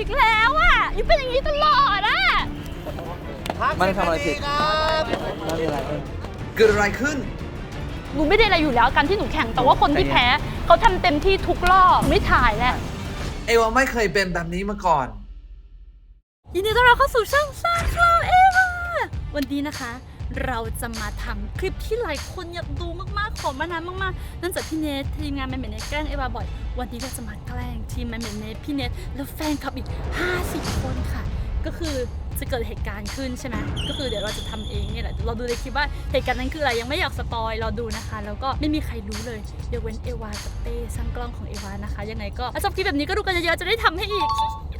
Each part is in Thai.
อีกแล้วอะยูเป็นอย่างนี้ตลอดอะไม่ได้ทำอะไรผิดไม่มีอะไรเองเกิดอะไรขึ้น หนูไม่ได้อะไรอยู่แล้วการที่หนูแข่งแต่ว่าคนที่แพ้เขาทำเต็มที่ทุกรอบไม่ถ่ายแล้วเอวาไม่เคยเป็นแบบนี้มาก่อน ยินดีต้อนรับเข้าสู่ช่องซานฟลาวเอวาวันนี้นะคะ เราจะมาทำคลิปที่หลายคนอยากดูมากๆ ขอมานานมากๆ นั่นจากพี่เนททีมงานแมนเมนเนทแกล้งเอวาบ่อย วันนี้เราจะมาแกล้งทีมแมนเมนเนทพี่เนทแล้วแฟนคลับอีก 50 คนค่ะ ก็คือจะเกิดเหตุการณ์ขึ้นใช่ไหมก็คือเดี๋ยวเราจะทำเองเนี่ยแหละเราดูในคลิปว่าเหตุการณ์นั้นคืออะไรยังไม่อยากสปอยเราดูนะคะ แล้วก็ไม่มีใครรู้เลยเดี๋ยกเว้นเอวากับเต้ช่างกล้องของเอวานะคะ ยังไงก็ถ้าชอบคลิปแบบนี้ก็ดูกันเยอะๆจะได้ทำให้อีก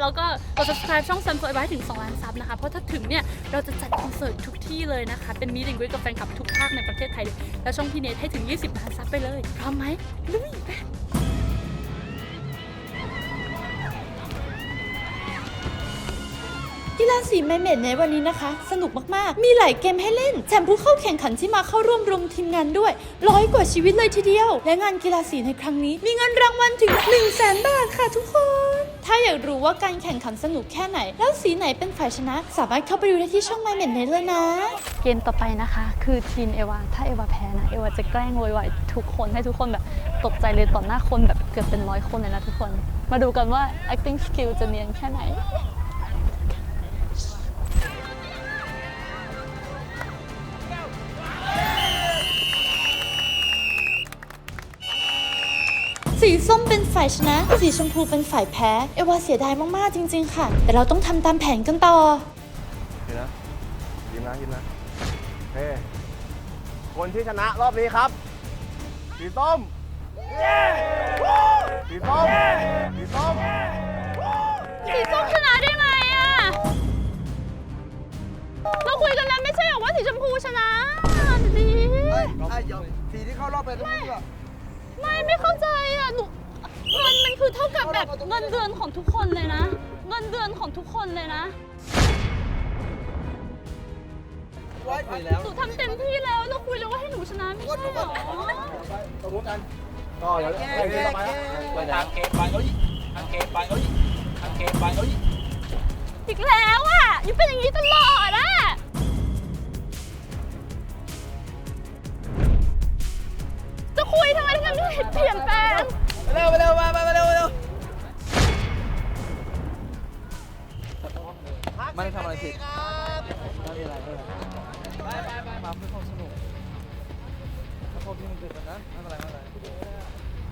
แล้วก็กด subscribe ช่อง Sun for ไว้ถึง2ล้านซับนะคะเพราะถ้าถึงเนี่ย เราจะจัดคอนเสิร์ตทุกที่เลยนะคะ เป็นมีดิงกับแฟนคลับทุกภาคในประเทศไทยเลย แล้วช่องพี่เนทให้ถึง 20ล้านซับไปเลย พร้อมไหมลุยไปกีฬาสีแมเมดในวันนี้นะคะ สนุกมากๆ มีหลายเกมให้เล่นแถมผู้เข้าแข่งขันที่มาเข้าร่วมรวมทีมงานด้วย ร้อยกว่าชีวิตเลยทีเดียว และงานกีฬาสีในครั้งนี้ มีเงินรางวัลถึง 1 0 0 0 0แสนบาทค่ะทุกคน ถ้าอยากรู้ว่าการแข่งขันสนุกแค่ไหน แล้วสีไหนเป็นฝ่ายชนะ สามารถเข้าไปดูได้ที่ช่องไมเมดเนเลยนะ เกมต่อไปนะคะ คือทีมเอวา ถ้าเอวาแพ้นะ เอวาจะแกล้งโวยวายทุกคนให้ทุกคนแบบตกใจเลยต่อหน้าคนแบบเกือบเป็นร้อยคนเลยนะทุกคน มาดูกันว่า acting skill จะเนียนแค่ไหน สีส้มเป็นฝ่ายชนะ สีชมพูเป็นฝ่ายแพ้ เอวาเสียดายมากๆจริง ๆ ค่ะ แต่เราต้องทำตามแผนกันต่อดีนะยิ้มนะยิ้มนะเฮ้คนที่ชนะรอบนี้ครับ สีส้มสีส้มสีส้มสีส้มชนะได้ไงอะเราคุยกันแล้วไม่ใช่เหรอว่าสีชมพูชนะดีสีที่เข้ารอบไปต้องเลือก ไม่ไม่เข้าใจอะหนูเงินมันคือเท่ากับแบบเงินเดือนของทุกคนเลยนะ เงินเดือนของทุกคนเลยนะไปแล้วหนูทำเต็มที่แล้วเราคุยแล้วว่าให้หนูชนะไม่ใช่เหรอตรงนู้นกันก็เดี๋ยวให้ทีต่อไปนะไปไหนทางเกมไปเอ้ยทางเกมไปเอ้ยทางเกมไปเอ้ยอีกแล้วอะยูเป็นอย่างนี้ตลอดอะ คุยทำไมทำไมไม่เปลี่ยนแปลงเร็วไปเร็วมามาเร็วเร็วไม่ได้ทำอะไรผิดไม่มีอะไรเองไปไปไปมาเพื่อความสนุกถ้าพวกที่มันเกิดแบบนั้นไม่เป็นไรไม่เป็นไร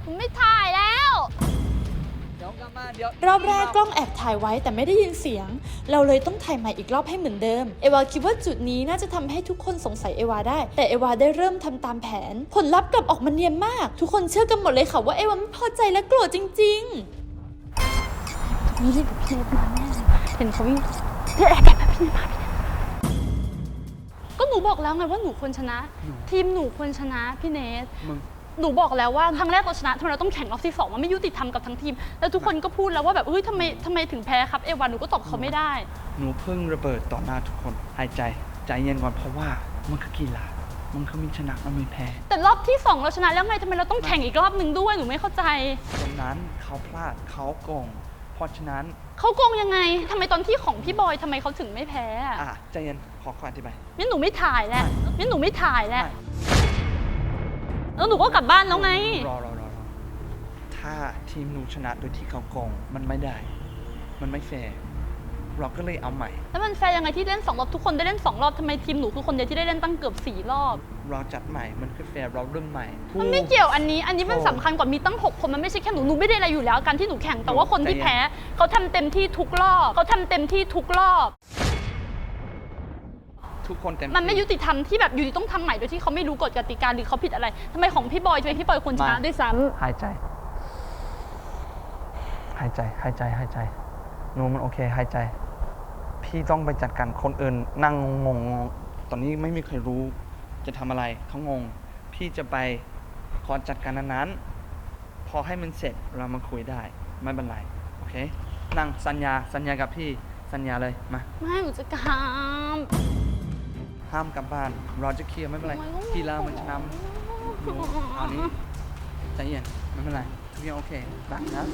ผมไม่ถ่ายแล้ว รอบแรกกล้องแอบถ่ายไว้แต่ไม่ได้ยินเสียง เราเลยต้องถ่ายใหม่อีกรอบให้เหมือนเดิม เอวาคิดว่าจุดนี้น่าจะทำให้ทุกคนสงสัยเอวาได้ แต่เอวาได้เริ่มทำตามแผน ผลลัพธ์กลับออกมาเนียนมาก ทุกคนเชื่อกันหมดเลยค่ะว่าเอวาไม่พอใจและโกรธจริงๆนี่รีบพี่เนทมาแน่เลยเห็นเขาวิ่งเฮ้ยแกแบบพี่เนทมาพี่เนทก็หนูบอกแล้วไงว่าหนูควรชนะ ทีมหนูควรชนะพี่เนทมึง หนูบอกแล้วว่าครั้งแรกเราชนะทำไมเราต้องแข่งรอบที่สองมันไม่ยุติธรรมกับทั้งทีม แล้วทุกคนก็พูดแล้วว่าแบบเฮ้ยทำไมทำไมถึงแพ้ครับเอวาหนูก็ตอบเขาไม่ได้ หนูเพิ่งระเบิดต่อหน้าทุกคนหายใจ ใจเย็นก่อนเพราะว่ามันคือกีฬามันคือมีชนะมันมีแพ้แต่รอบที่สองเราชนะแล้วไงทำไมเราต้องแข่งอีกรอบหนึ่งด้วยหนูไม่เข้าใจคนนั้นเขาพลาดเขาโกงเพราะฉะนั้นเขาโกงยังไงทำไมตอนที่ของพี่บอยทำไมเขาถึงไม่แพ้อะอะใจเย็นขอขออธิบายงั้นหนูไม่ถ่ายแล้วงั้นหนูไม่ถ่ายแล้ว แล้วหนูก็กลับบ้านแล้วไง รอรอรอรอถ้าทีมหนูชนะโดยที่เขาโกงมันไม่ได้ มันไม่แฟร์เราก็เลยเอาใหม่ แล้วมันแฟร์ยังไงที่เล่นสองรอบทุกคนได้เล่นสองรอบทำไมทีมหนูคือคนเดียวที่ได้เล่นตั้งเกือบสี่รอบ เราจัดใหม่มันคือแฟร์เราเริ่มใหม่มันไม่เกี่ยวอันนี้ อันนี้มันโอ้สำคัญกว่ามีตั้ง 6 คนมันไม่ใช่แค่หนูหนูไม่ได้อะไรอยู่แล้วการที่หนูแข่งแต่ว่าคนที่ใจเย็นแพ้เขาทำเต็มที่ทุกรอบเขาทำเต็มที่ทุกรอบ ทุกคนเต็มมันไม่ที่ยุติธรรมที่แบบอยู่ดีต้องทำใหม่โดยที่เขาไม่รู้กฎกติกาหรือเขาผิดอะไรทำไมของพี่บอยทำไมพี่บอยควรชนะมาด้วยซ้ำ หายใจ หายใจ หายใจ หายใจหนูมันโอเค หายใจ พี่ต้องไปจัดการคนอื่นนั่งงงงๆตอนนี้ไม่มีใครรู้ จะทำอะไรเขางง พี่จะไปขอจัดการอันนั้น พอให้มันเสร็จเรามาคุยได้ ไม่เป็นไรโอเค นั่งสัญญาสัญญากับพี่สัญญาเลยมา ไม่หนูจะกาม ห้ามกลับบ้านเราจะเคลียร์ไม่เป็นไรโอ้ยกีฬามันชนะหนูเอานี้ใจเย็นไม่เป็นไรทุกอย่างโอเคดังนะ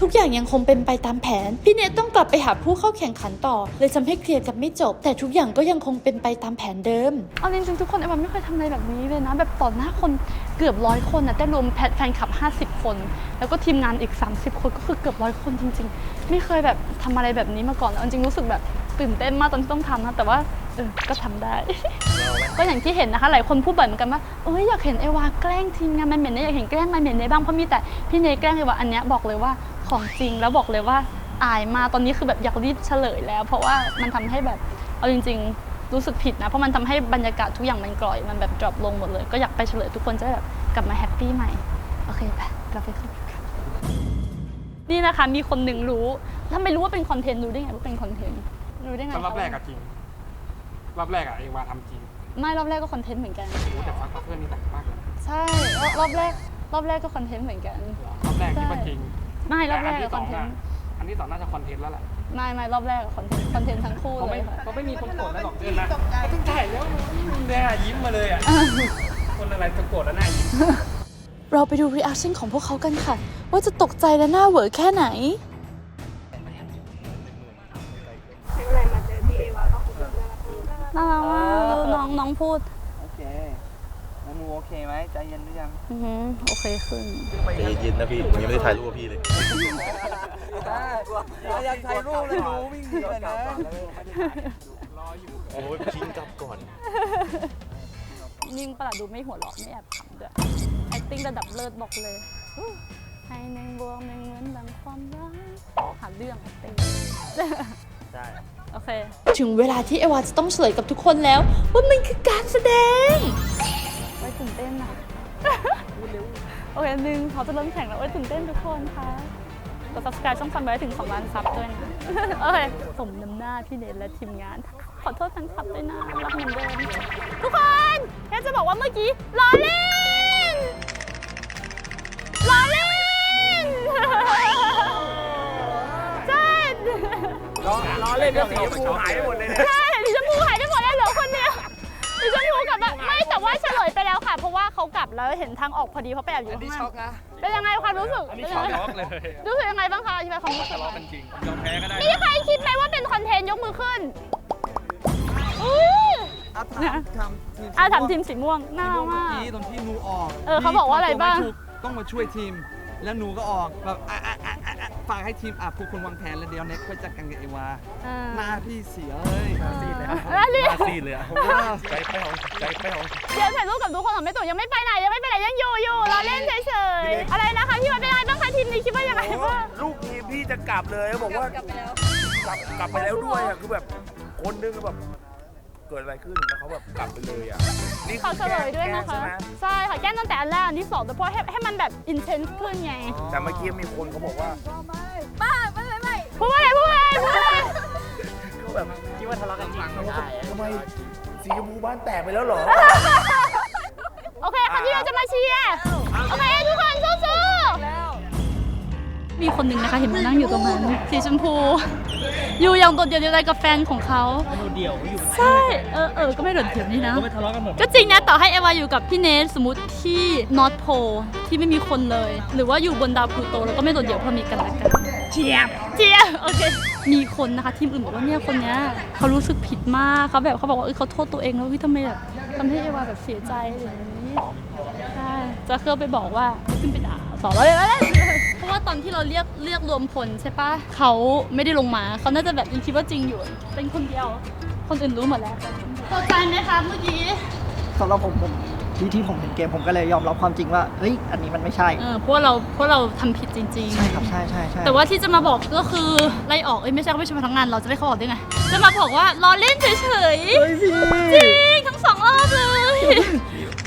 ทุกอย่างยังคงเป็นไปตามแผน พี่เนทต้องกลับไปหาผู้เข้าแข่งขันต่อ เลยทำให้เคลียร์กันไม่จบ แต่ทุกอย่างก็ยังคงเป็นไปตามแผนเดิม เอาจริงๆทุกคนเอวาไม่เคยทำอะไรแบบนี้เลยนะ แบบต่อหน้าคนเกือบร้อยคนนะแต่รวมแพทแฟนคลับ 50 คน แล้วก็ทีมงานอีก 30 คนก็คือเกือบร้อยคนจริง ๆ ไม่เคยแบบทำอะไรแบบนี้มาก่อนเอาจริงๆรู้สึกแบบ ตื่นเต้นมากตอนที่ต้องทำนะแต่ว่าเออก็ทำได้ ก็อย่างที่เห็นนะคะ หลายคนพูดบ่อยเหมือนกันว่าเอ้ยอยากเห็นเอวาแกล้งทีมงานมันเหม็นนะอยากเห็นแกล้งมันเหม็นได้บ้างเพราะมีแต่พี่เนยแกล้งเอวาอันเนี้ยบอกเลยว่าของจริงแล้วบอกเลยว่าอายมากตอนนี้คือแบบอยากรีบเฉลยแล้ว เพราะว่ามันทำให้แบบเอาจริง ๆ รู้สึกผิดนะ เพราะมันทำให้บรรยากาศทุกอย่างมันกร่อย มันแบบดรอปลงหมดเลย ก็อยากไปเฉลยทุกคนจะได้แบบกลับมาแฮปปี้ใหม่ โอเคไปเราไปขึ้นกันนี่นะคะมีคนหนึ่งรู้ถ้าไม่รู้ว่าเป็นคอนเทนต์รู้ได้ไงว่าเป็นคอนเทนต์ รู้ได้ไงตอนรอบแรกอะจริง รอบแรกอะเองมาทำจริงไม่รอบแรกก็คอนเทนต์เหมือนกันรู้แต่ฟักเพื่อนนี่หนักมากเลยใช่รอบรอบแรก รอบแรกก็คอนเทนต์เหมือนกัน รอบแรกที่ว่าจริงไม่รอบแรกแต่ก็อัคอนเทที่สองนอะต์อันที่สองน่าจะคอนเทนต์แล้วแหละไม่ไม่รอบแรกก็คอนเทนต์คอนเทนต์ทั้งคู่เขาเลไม่ยค่ะเขาไม่มีคนโกรธแล้วหรอกเดินนะเขาต้องถ่ายแล้วเนี่ยยิ้มมาเลยอะคนอะไรจะโกรธแล้วหน้ายิ้มเราไปดูรีแอคชั่นของพวกเขากันค่ะ ว่าจะตกใจและหน้าเหวอแค่ไหน น่ารักมากดูน้องน้องพูดโอเคแล้วหนูโอเคไหมใจเย็นหรือยังอือหือโอเคขึ้น ใจเย็นๆนะพี่ผมยังไม่ได้ถ่ายรูปกับพี่เลยอยากถ่ายรูปเลยหนูวิ่งหนีเลยนะโอ้ยชิงกลับก่อน นิ่งประหลาดดูไม่หัวเราะไม่แอบขำด้วย acting ระดับเลิศบอกเลยอู้ให้หนึ่งบวกหนึ่งเหมือนดังความรักหาเรื่อง acting ใช่ โอเค ถึงเวลาที่เอวาจะต้องเฉลยกับทุกคนแล้ว ว่ามันคือการแสดงไว้ตื่นเต้นนะโอเคหนึ่งเขาจะเริ่มแข่งแล้วไว้ยตื่นเต้นทุกคนค่ะกด subscribe ช่องฟันไว้ถึง2ล้านซับด้วยนะ โอเค สมน้ำหน้าพี่เนทและทีมงาน ขอโทษแฟนคลับด้วยนะรักเหมือนเดิมทุกคนแค่จะบอกว่าเมื่อกี้ล้อเล่นล้อเล่น เล่นก็สีชมพูหายไปหมดเลยเนี่ยใช่ดิฉันพูหายไปหมดเลยเหลือคนเดียวดิฉันพูกลับมาไม่แต่ว่าเฉลยไปแล้วค่ะ เพราะว่าเขากลับแล้วเห็นทางออกพอดีเพราะไปแอบอยู่ข้างล่างเป็นยังไงความรู้สึกอันนี้ช็อกช็อกเลยรู้สึกยังไงบ้างคะอธิบายความรู้สึกทะเลาะกันจริงผมยอมแพ้ก็ได้มีใครคิดไหมว่าเป็นคอนเทนต์ยกมือขึ้นอุ้ยอาถามทำทีมอาถามทีมสีม่วงน่ารักเมื่อมากกี้ตอนที่หนูออกเออเขาบอกว่าอะไรบ้างพี่ทำตัวม่ถูกต้องมาช่วยทีมแล้วหนูก็ออกแบบอะอะอะอะอะ ฝากให้ทีมอะพวกคุณวางแผนแล้วเดี๋ยวเน็กค่อยจัดการกับเอวาอ่าหน้าพี่เสียเลยหน้าซีดเลยครับแล้วนี่ซีดเลยอะใจไปเอาใจไปเอาเดี๋ยวถ่ายรูปกับทุกคนของแม่ตุ๋ยยังไม่ไปไหนยังไม่ไปไหนยังอยู่อยู่รอเล่นเฉยๆอะไรนะคะพี่วันเป็นยังไงบ้างคะทีมนี้คิดว่ายังไงบ้าง ลูกทีมพี่จะกลับเลยเขาบอกว่ากลับไปแล้วกลับกลับไปแล้วด้วยอะคือแบบคนนึงแบบเกิดอะไรขึ้นแล้วเขาแบบกลับไปเลยอะนี่ขอเฉลยด้วยนะแกล้งคะใช่ไหมใช่ค่ะแก้ตั้งแต่อันแรกอันที่สองแต่เพราะให้ให้มันแบบอินเทนส์ขึ้นไงแต่เมื่อกี้มีคนเขาบอกว่าพูดว่าอะไรพูดว่าอะไรพูดว่าอะไรเขาแบบคิดว่าทะเลาะกันจริงทำไมสีชมพูบ้านแตกไปแล้วเหรอ โอเคค่ะที่เราจะมาเชียร์โอเคทุกคนสู้ๆมีคนหนึ่งนะคะเห็นมันนั่งอยู่ตรงนั้นสีชมพู อยู่อย่างโดดเดี่ยวเดียวดายกับแฟนของเขาเดี่ยวอยู่ใช่เออเออก็ไม่โดดเดี่ยวนี่นะทะเลาะกันหมดก็จริงนะต่อให้เอวาอยู่กับพี่เนทสมมติที่นอตโพที่ไม่มีคนเลย หรือว่าอยู่บนดาวพลูโตแล้วก็ไม่โดดเดี่ยวเพราะมีกันและกันเจียบเจียบโอเคมีคนนะคะทีมอื่นบอกว่าเนี่ยคนเนี้ยเขารู้สึกผิดมากเขาแบบเขาบอกว่าเอ้ยเขาโทษตัวเองแล้ววิทำไมแบบทำให้เอวาแบบเสียใจอะไรอย่างนี้ใช่จะเคลื่อนไปบอกว่าขึ้นไปด่าต่อแล้วเลยเพ ราะว่าตอนที่เราเรียกเรียกรวมพลใช่ปะเขาไม่ได้ลงมาเขาน่าจะแบบยังคิดว่าจริงอยู่ เป็นคนเดียว คนอื่นรู้หมดแล้วพอใจไหมคะเมื่อกี้สำหรับผมผมที่ที่ผมเห็นเกมผมก็เลยยอมรับความจริงว่าเฮ้ยอันนี้มันไม่ใช่เออเพราะว่าเราเพราะเราทำผิดจริงใช่ครับใช่ใช่ใช่ๆแต่ว่าที่จะมาบอกก็คือไล่ออกเอ้ยไม่ใช่เขาไม่ใช่พนักงานเราจะได้เขาออกได้ไงจะมาบอกว่าล้อเล่นเฉยเฮ้ยพี่ๆจริงทั้งสองรอบเลย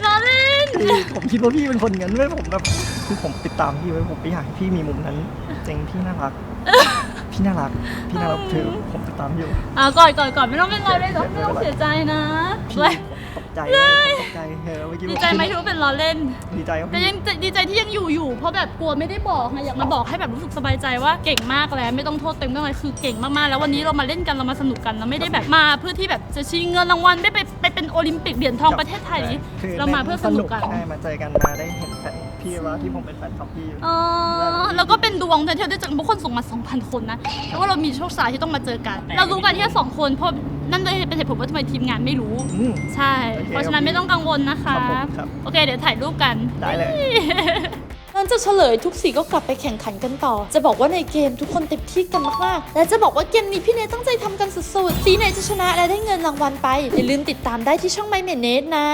ล้อเล่นพี่ผมคิดว่าพี่เป็นคนงั้นเว้ยผมแบบคือผมติดตามพี่ไว้ผมไม่อยากให้พี่มีมุมนั้นจริงพี่น่ารัก พี่น่ารัก พี่น่ารักคือผมติดตามอยู่ อ่าก่อนก่อนก่อนไม่ต้องเป็นไรเลยหรอกไม่ต้องเสียใจนะพี่เว้ยตก ใจเลยผมตกใจเออเมื่อกี้ดีใจไหมที่ว่าเป็นล้อเล่น ดีใจครับแต่พี่ยังดีใจที่ยังอยู่อยู่เพราะแบบกลัวไม่ได้บอกไงอยากมาบอกให้แบบรู้สึกสบายใจว่าเก่งมากแล้วไม่ต้องโทษเต็มไม่ต้องอะไรคือเก่งมากๆแล้ววันนี้เรามาเล่นกันเรามาสนุกกันเราไม่ได้แบบมาเพื่อที่แบบจะชิงเงินรางวัลได้ไปไปเป็นโอลิมปิกเหรียญทองประเทศไทยคือเรามาเพื่อสนุกกัน ใช่มาเจอกันมาได้เห็นแต่พี่ว่าที่ผมเป็นแฟนคลับพี่ อ๋อแล้วก็เป็นดวงแต่ที่เราได้เจอกันพวกคนส่งมา 2,000 คนนะเพราะว่าเรามีโชคชะตาที่ต้องมาเจอกัน เรารู้กันแค่สองคนเพราะ นั่นเลยเป็นเหตุผลว่าทำไมทีมงานไม่รู้ อืม ใช่ โอเคเพราะฉะนั้นไม่ต้องกังวลนะคะ ครับผมครับ โอเค เดี๋ยวถ่ายรูปกัน ได้เลย หลังจากเฉลยทุกสีก็กลับไปแข่งขันกันต่อ จะบอกว่าในเกมทุกคนเต็มที่กันมากๆ และจะบอกว่าเกมนี้พี่เนทตั้งใจทำกันสุดๆ สีไหนจะชนะและได้เงินรางวัลไป อย่าลืมติดตามได้ที่ช่องไมเมเนทนะ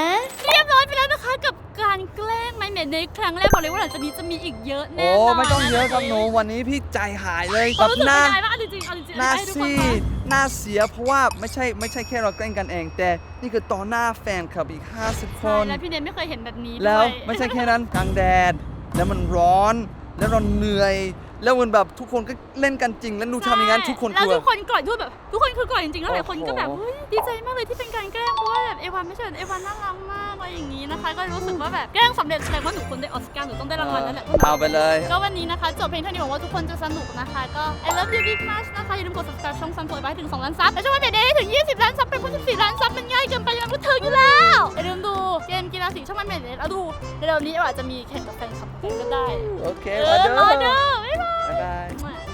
เรียบร้อยไปแล้วนะคะกับ การแกล้งไมเมดในครั้งแรกบอกเลยว่าหลังจากนี้จะมีอีกเยอะแน่โอ้นอนไม่ต้องเยอะครับนหนูวันนี้พี่ใจหายเลยเขาแบบรู้สึกหน้ายังไงบ้างเอาจริงๆเอาจริงๆหน้าให้ทุกคนซีฟัง ดหน้าเสียเพราะว่าไม่ใช่ไม่ใช่แค่เราแกล้งกันเอง แต่นี่คือต่อหน้าแฟนคลับอีก 50 คใช่น แล้วพี่เนทไม่เคยเห็นแบบนี้แล้วด้วยไม่ใช่แค่นั้นกลางแดดแล้วมันร้อนแล้วเราเหนื่อย แล้วมันแบบทุกคนก็เล่นกันจริง แล้วหนูทำอย่างนั้นทุกคนกแล้วลัวทุกคนกอดด้วยแบบ ทุกคนคือกอดจริงๆแล้วหลายคนก็แบบโอ้โห เฮ้ยดีใจมากเลยที่เป็นการแกล้งเพราะว่าแบบเอวานไม่ใช่เอวานน่ารักมากอะไรอย่างนี้นะคะ ก็รู้สึกว่าแบบแกล้งสำเร็จแสดงว่าหนูควรได้ออสการ์หนูต้องได้รางวัลแล้วแหละ เอาไปเลย ก็วันนี้นะคะจบเพลงเท่านี้หวังว่าทุกคนจะสนุกนะคะ ก็ I love you big much นะคะ อย่าลืมกด subscribe ช่องซันโฟไว้ถึง 2 ล้านซับ และช่องวันเด็ดให้ถึง 20 ล้านซับ เป็นคน14ล้านซับ มันง่ายเกินไปยังไม่ถึงอยู่แล้ว อย่าลืมดูเกมกีฬาสีช่องวันเด็ดแล้วดูเร็วๆนี้อาจจะมีแข่งกับแฟนคลับกันก็ได้โอเคเอมาอเด้อรอเด้อบ๊ายบาย拜拜。